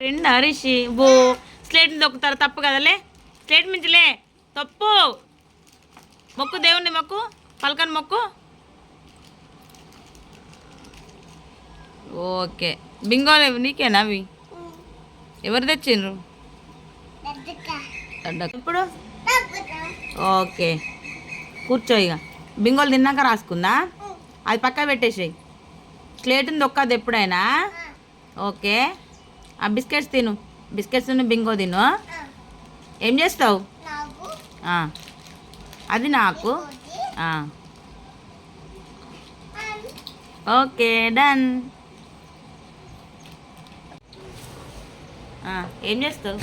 Friend హరీషి బో స్లేట్ని దొక్కుతారు తప్పు కదలే స్లేట్ మించలే తప్పు. మొక్కు దేవుణ్ణి మొక్కు పలకని మొక్కు. ఓకే. బింగోలు నీకేనా అవి? ఎవరు తెచ్చిండ్రు? ఇప్పుడు ఓకే. కూర్చో ఇక బింగోలు తిన్నాక రాసుకుందా? అది పక్క పెట్టేసేయి. స్లేట్ని దొక్కదు ఎప్పుడైనా? ఓకే. ఆ బిస్కెట్స్ తిను. బిస్కెట్స్ తిను బింగో తిను ఏం చేస్తావు. అది నాకు. Okay done. ఏం చేస్తావు?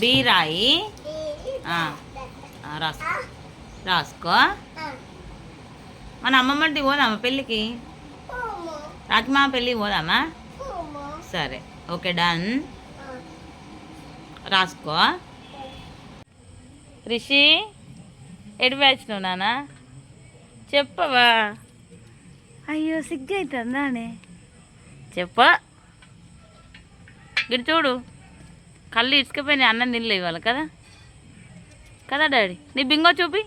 బీరాయి. రాసుకో. రాసుకో. మన అమ్మమ్మ ఇంటికి పోదామా పెళ్ళికి? రాకిమా పెళ్ళికి పోదామా? సరే. Okay done. రాసుకో. రిషి ఎటు వేసినావు నాన్న చెప్పవా. అయ్యో సిగ్గు అవుతుందా అని చెప్ప. గిడి చూడు. కళ్ళు ఇసుకపోయినాయి అన్నం తినలే ఇవాళ కదా? కదా డాడీ? నీ బింగో చూపి.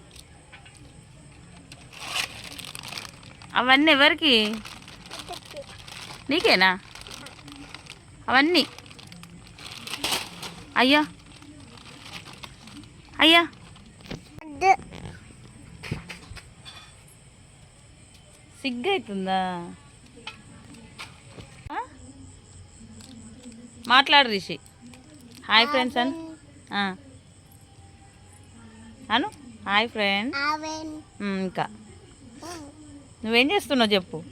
అవన్నీ ఎవరికి? నీకేనా? అవన్నీ. అయ్యా. అయ్యా. సిగ్గైతుందా? మాట్లాడు Rishi. Hi friends Anu. Anu. Hi friend ఇంకా. నువ్వేం చేస్తున్నావు చెప్పు.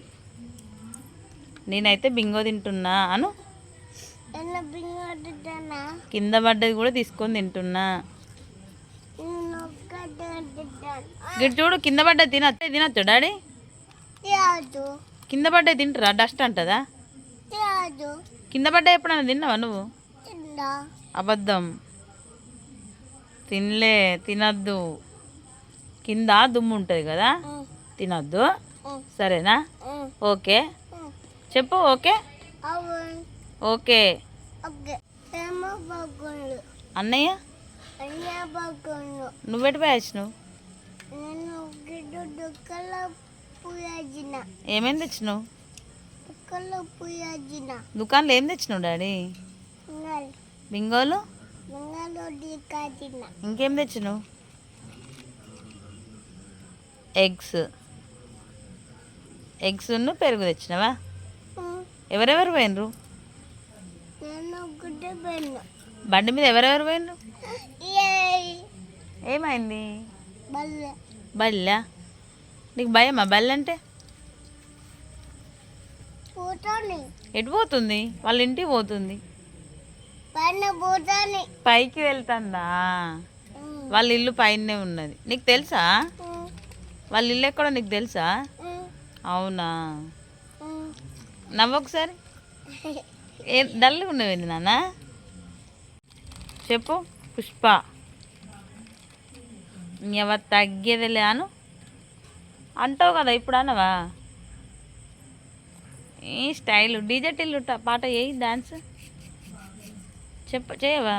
నేనైతే బింగో తింటున్నా అను. కింద పడ్డది కూడా తీసుకొని తింటున్నా. గిట్ చూడు కింద పడ్డది తినచ్చు తినచ్చు డాడీ. కింద పడ్డది తింటారా డస్ట్ అంటదా? కింద పడ్డా ఎప్పుడైనా తిన్నావా నువ్వు? అబద్ధం. తినలే తినద్దు. కింద దుమ్ము ఉంటుంది కదా? తినద్దు. సరేనా? ఓకే. చెప్పు ఓకే? ఓకే. అన్నయ్య? నువ్వెటు వేసినావు గిడ్డు ఏమేం తెచ్చినావు? దుకాణంలో ఏం తెచ్చినావు డాడీ? బింగోలు? ఇంకేం తెచ్చినావు? ఎగ్స్. ఎగ్స్ పెరుగు తెచ్చినావా? ఎవరెవరు పోయినరు? బండి మీద ఎవరెవరు పోయినరు? ఏమైంది? బల్లె. నీకు భయమా బల్లి అంటే? ఎటు పోతుంది? వాళ్ళ ఇంటికి పోతుంది. పైకి వెళ్తుందా? వాళ్ళ ఇల్లు పైనే ఉన్నది. నీకు తెలుసా? వాళ్ళ ఇల్లు ఎక్కడో నీకు తెలుసా? అవునా? నవ్వొకసారి ఏ డల్గా ఉన్నవేంది నాన్న? చెప్పు పుష్ప. ఎవ తగ్గేదిలే అను. అంటావు కదా ఇప్పుడు అనవా ఏ స్టైల్ డీజే టిల్లు పాట ఏ డాన్స్? చెప్ప చేయవా?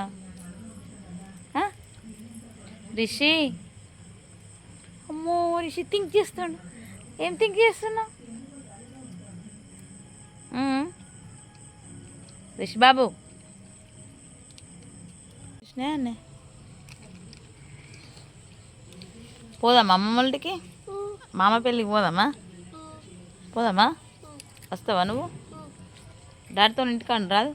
రిషి. అమ్మో రిషి థింక్ చేస్తాడు ఏం థింక్ చేస్తున్నావు? మ్మ్. రిషి బాబు కృష్ణ అన్నే. పోదామా అమ్మమ్మ వాళ్ళకి? మామ పెళ్ళికి పోదామా? పోదామా? వస్తావా నువ్వు? డాడీతో ఇంటికాడ రాదు?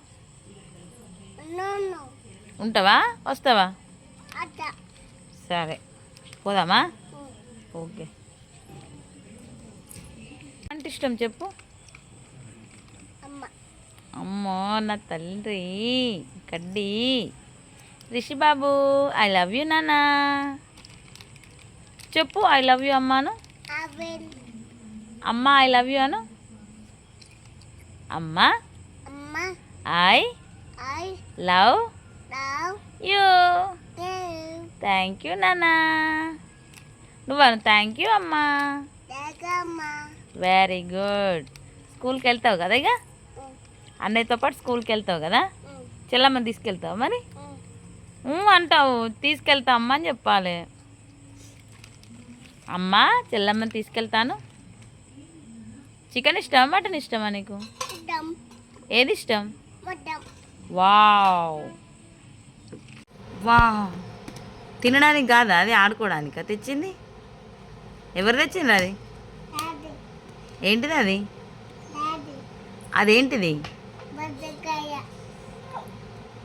ఉంటావా? వస్తావా? సరే. పోదామా? ఓకే. అంటే ఇష్టం చెప్పు. అమ్మో నా తల్లి కడ్డి. రిషి బాబు ఐ లవ్ యూ నానా చెప్పు ఐ లవ్ యూ అమ్మాను అమ్మ ఐ లవ్ యూ అను. అమ్మ. I I love you thank you నానా నువ్వను థ్యాంక్ యూ అమ్మా. వెరీ గుడ్ స్కూల్కి వెళ్తావు కదా ఇక? అన్నయ్యతో పాటు స్కూల్కి వెళ్తావు కదా చెల్లమ్మని తీసుకెళ్తావు మరి? అంటావు. తీసుకెళ్తా అమ్మ అని చెప్పాలి. అమ్మ చెల్లమ్మని తీసుకెళ్తాను. చికెన్ ఇష్టమా మటన్ ఇష్టమా నీకు? ఏది ఇష్టం? వావ్. వావ్. తినడానికి కాదా అది? ఆడుకోవడానికా? తెచ్చింది? ఎవరు తెచ్చిండ్రు అది? ఏంటిది అది? అదేంటిది?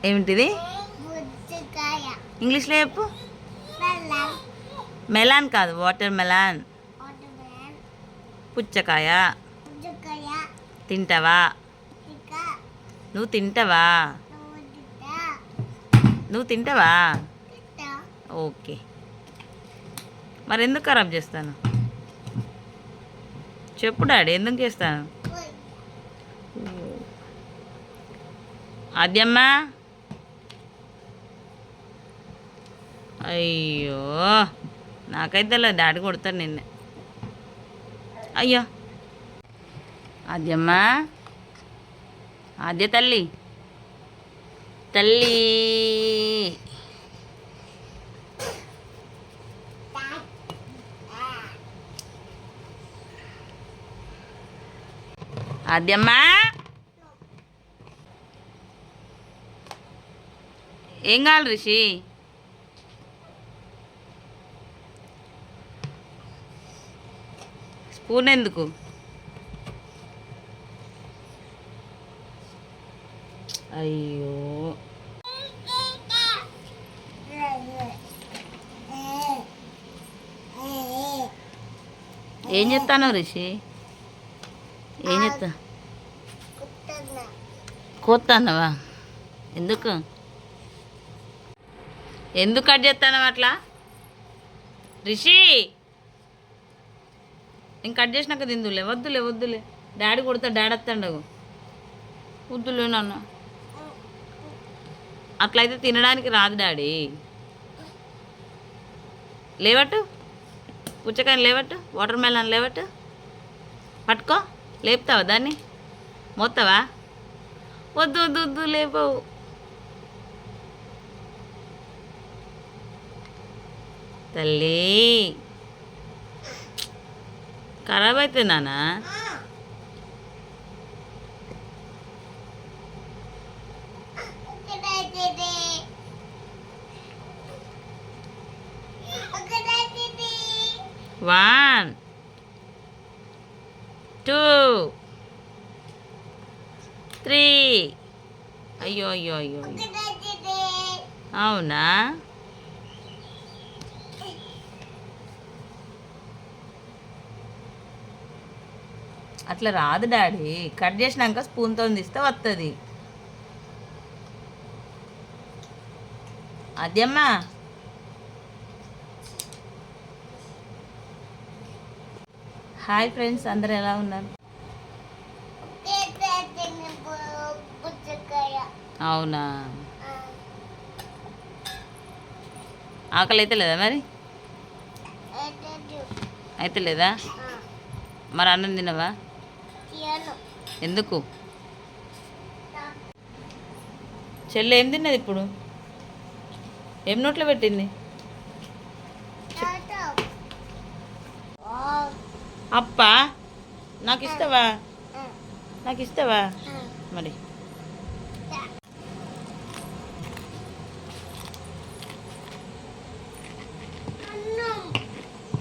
ఏమిటిది? ఇంగ్లీష్లో చెప్పు. మెలాన్ కాదు వాటర్ మెలాన్ పుచ్చకాయ. తింటావా? నువ్వు తింటావా? నువ్వు తింట నువ్వు తింటావా? తింట. ఓకే. మరి ఎందుకు ఖరాబ్ చేస్తాను? చెప్పు డాడీ ఎందుకు చేస్తాను? అద్యమ్మా అయ్యో నాకైతే డాడీ కొడతాడు నిన్నే. అయ్యో. ఆద్యమ్మా. ఆద్య తల్లి. తల్లి. ఆద్యమ్మా. ఏం కావాలి రిషి? కూనెందుకు అయ్యో. ఏం చెప్తాను రిషి? ఏం చెప్తా కుట్టన్న ఎందుకు? ఎందుకు కట్ చేస్తానవా అట్లా? రిషి! నేను కట్ చేసినాక తిందులే. వద్దులే వద్దులే. డాడీ కొడతా డాడీ వస్తాడు వద్దులే నాన్న. అట్లయితే తినడానికి రాదు డాడీ. లేవట్టు. పుచ్చకాయని లేవట్టు. వాటర్ మెలన్ లేవట్టు. పట్టుకో. లేపుతావా దాన్ని? మోస్తావా వద్దు వద్దు వద్దు లేపవు. తల్లి. ఖరాబ్ అయితే నానా వన్ టూ త్రీ. అయ్యో అయ్యో అయ్యో. అవునా? అట్లా రాదు డాడీ. కట్ చేసినాక స్పూన్తో తీస్తే వస్తుంది అదేమ్మా హాయ్ ఫ్రెండ్స్ అందరు ఎలా ఉన్నారు? అవునా? ఆకలి అయితే లేదా మరి అయితే లేదా మరి అన్నం తినవా? ఎందుకు? చెల్లి ఏం తిన్నది ఇప్పుడు? ఏం నోట్లో పెట్టింది? అప్ప నాకు ఇస్తావా నాకు ఇస్తావా మరి.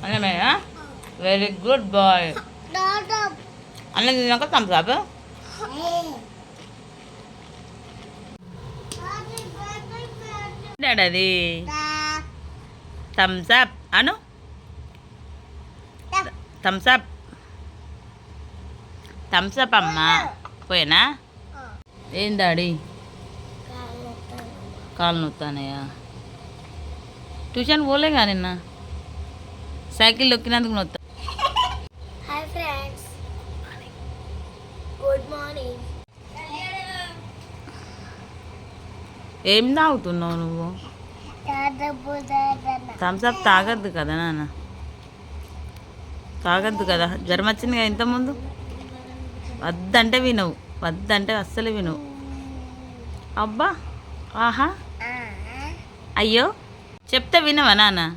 అన్నమే వెరీ గుడ్ బాయ్ అన్నం తిన్నాక థమ్స్ అది Thums Up Anu Thums Up Thums Up అమ్మా పోయినా ఏం డాడీ కాలు నొత్తానయ్యా ట్యూషన్ పోలేగా నిన్న సైకిల్ నొక్కినందుకు నొత్తా హాయ్ ఫ్రెండ్స్ గుడ్ మార్నింగ్ ఏం తాగుతున్నావు నువ్వు? థమ్స్ అప్ తాగద్దు కదా నాన్న? తాగద్దు కదా. జ్వరం వచ్చింది కదా ఇంతకుముందు? వద్దంటే వినవు. వద్దంటే అస్సలు వినవు. అబ్బా ఆహా. అయ్యో చెప్తే వినవా నాన్న?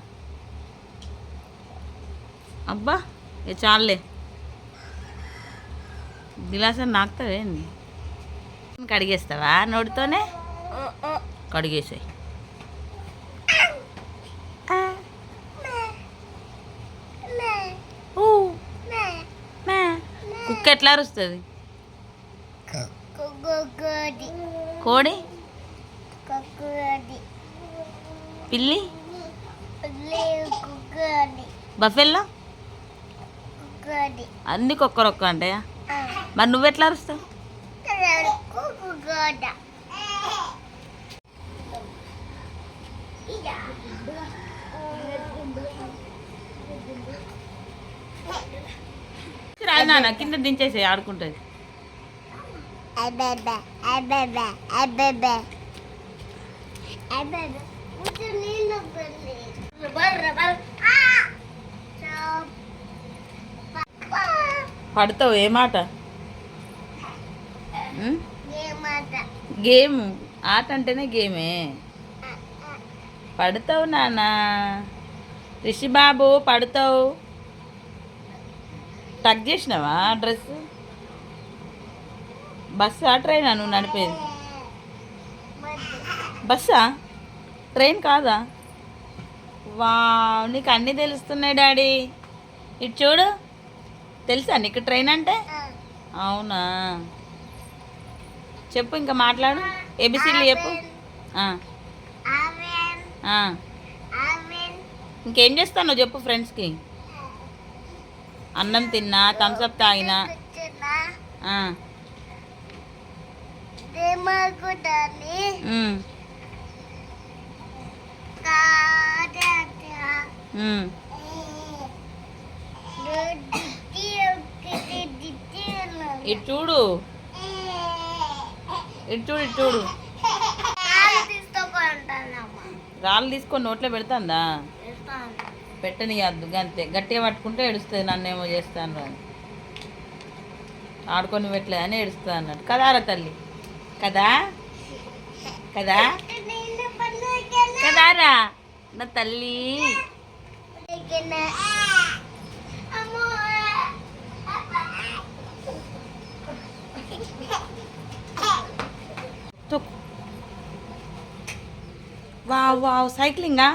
అబ్బా ఏ చాలులే. గిలాసం నాకుతావేంది? కడిగేస్తావా నోటితోనే? కడిగేసాయి. కుక్క ఎట్లా అరుస్తుంది? కోడి? పిల్లి? బఫెల్లో? అన్ని కుక్కరొక్క అంటాయా? మరి నువ్వెట్లా అరుస్తావు కుక్కగోడ రాదు నాన్న కింద దించేసి ఆడుకుంటుంది అబ్బబ్బ అబ్బబ్బ అబ్బబ్బ అబ్బబ్బ కొంచెం నీళ్ళు పల్లి బర్ర బర్ర ఆ చాప్ పడతావు ఏ మాట? గేమ్ ఆట అంటేనే గేమే. పడతావు నాన్న. రిషి బాబు పడతావు. టక్ చేసినావా డ్రెస్? బస్సా ట్రైనా నువ్వు నడిపేది బస్సా? ట్రైన్ కాదా? వా నీకు అన్నీ తెలుస్తున్నాయి డాడీ. ఇటు చూడు. తెలుసా నీకు ట్రైన్ అంటే? అవునా? చెప్పు ఇంకా మాట్లాడు. ఏబిసిడ్లు చెప్పు. ఇంకేం చేస్తాను చెప్పు ఫ్రెండ్స్కి. అన్నం తిన్నా థమ్స్అప్ తాగినా. ఇటు చూడు. ఇటు చూడు ఇటు చూడు. రాళ్ళు తీసుకొని నోట్లో పెడతాందా? పెట్టనియద్దు అంతే గట్టిగా పట్టుకుంటే ఏడుస్తుంది నన్నేమో చేస్తాను. అని ఆడుకొని పెట్టలేదు అని ఏడుస్తుంది అన్నట్టు. కదారా తల్లి? కదా? కదా? కదారా నా తల్లి. Wow wow. సైక్లింగా?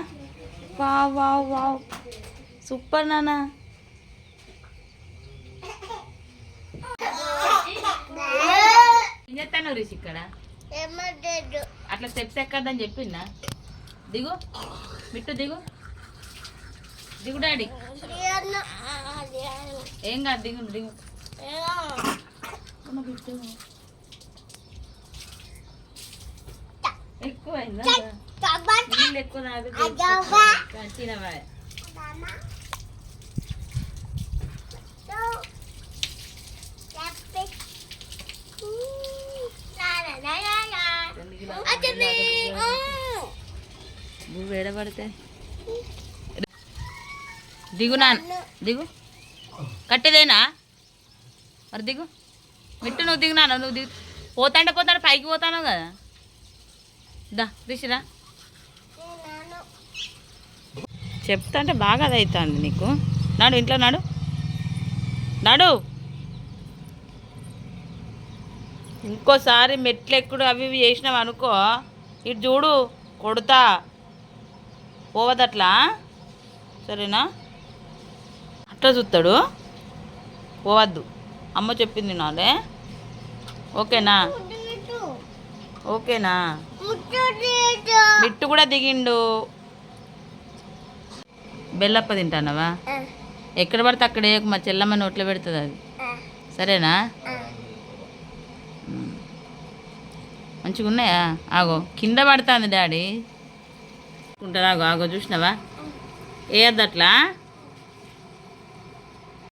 Wow wow wow. Super నాన్న ఏం చేస్తాను రిషి ఇక్కడ? అట్లా స్టెప్స్ ఎక్కద్దని చెప్పిందా? దిగు. మిట్టు దిగు. దిగు డాడీ. ఏం కాదు దిగు దిగు. బిట్టు ఎక్కువ తినవా నువ్వు వేడబడితే దిగు నా దిగు. కట్టేదేనా? మరి దిగు. మిట్టు నువ్వు దిగు నాన్న నువ్వు దిగు. పోతాంటే పోతాడు పైకి పోతాను కదా. దా రిషిరా చెప్తా అంటే బాగా అది అవుతుంది నీకు. నాడు ఇంట్లో నాడు. నాడు. ఇంకోసారి మెట్లు ఎక్కుడు అవి ఇవి చేసినావు అనుకో ఇటు చూడు కొడతా. పోవదట్లా? సరేనా? అట్లా చూస్తాడు పోవద్దు. అమ్మ చెప్పింది నాలే ఓకేనా? ఓకేనా? మిట్టు కూడా దిగిండు. బెల్లప్ప తింటానవా? ఎక్కడ పడితే అక్కడ మా చెల్లమ్మ నోట్లో పెడుతుంది అది. సరేనా మ్మ్. మంచిగా ఉన్నాయా ఆగో కింద పడుతుంది డాడీ. ఉంటుంది ఆగో ఆగో చూసినావా? వేయద్దు అట్లా.